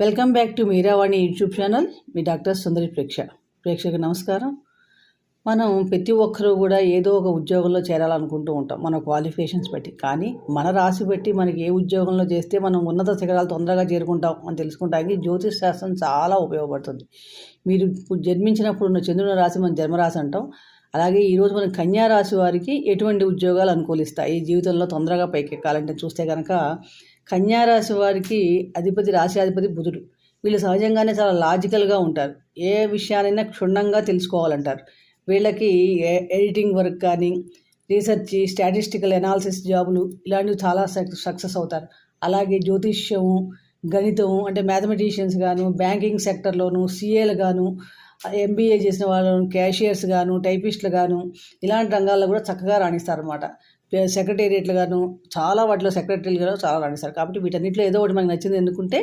Welcome back to Meeravani YouTube channel. Me doctor Sundari ప్రేక్ష. ప్రేక్షకు నమస్కారం. మనం ప్రతి ఒక్కరూ కూడా ఏదో ఒక ఉద్యోగంలో చేరాలనుకుంటూ ఉంటాం. మన క్వాలిఫికేషన్స్ బట్టి. కానీ మన రాశి బట్టి మనకి ఏ ఉద్యోగంలో చేస్తే మనం ఉన్నత శిఖరాలు తొందరగా చేరుకుంటాం అని తెలుసుకుంటానికి జ్యోతిష్ శాస్త్రం చాలా ఉపయోగపడుతుంది. మీరు జన్మించినప్పుడు ఉన్న చంద్రుని రాశి మనం జన్మరాశి అంటాం. అలాగే ఈరోజు మన కన్యా రాశి వారికి ఎటువంటి ఉద్యోగాలు అనుకూలిస్తాయి? జీవితంలో తొందరగా పైకెక్కాలంటే చూస్తే కనుక కన్యారాశి వారికి అధిపతి రాశి అధిపతి బుధుడు. వీళ్ళు సహజంగానే చాలా లాజికల్గా ఉంటారు. ఏ విషయానైనా క్షుణ్ణంగా తెలుసుకోవాలంటారు. వీళ్ళకి ఏ- ఎడిటింగ్ వర్క్ కానీ రీసెర్చ్ స్టాటిస్టికల్ ఎనాలిసిస్ జాబులు ఇలాంటివి చాలా సక్- సక్సెస్ అవుతారు. అలాగే జ్యోతిష్యము గణితము అంటే మ్యాథమెటిషియన్స్ గాను బ్యాంకింగ్ సెక్టర్లోను సీఏలు గాను ఎంబీఏ చేసిన వాళ్ళు క్యాషియర్స్ గాను టైపిస్టులు గాను ఇలాంటి రంగాల్లో కూడా చక్కగా రాణిస్తారు అనమాట సెక్రటేరియట్లు గాను చాలా వాటిలో సెక్రటరీలు గాను చాలా రాణిస్తారు. కాబట్టి వీటన్నిటిలో ఏదో ఒకటి మనకు నచ్చింది ఎందుకుంటే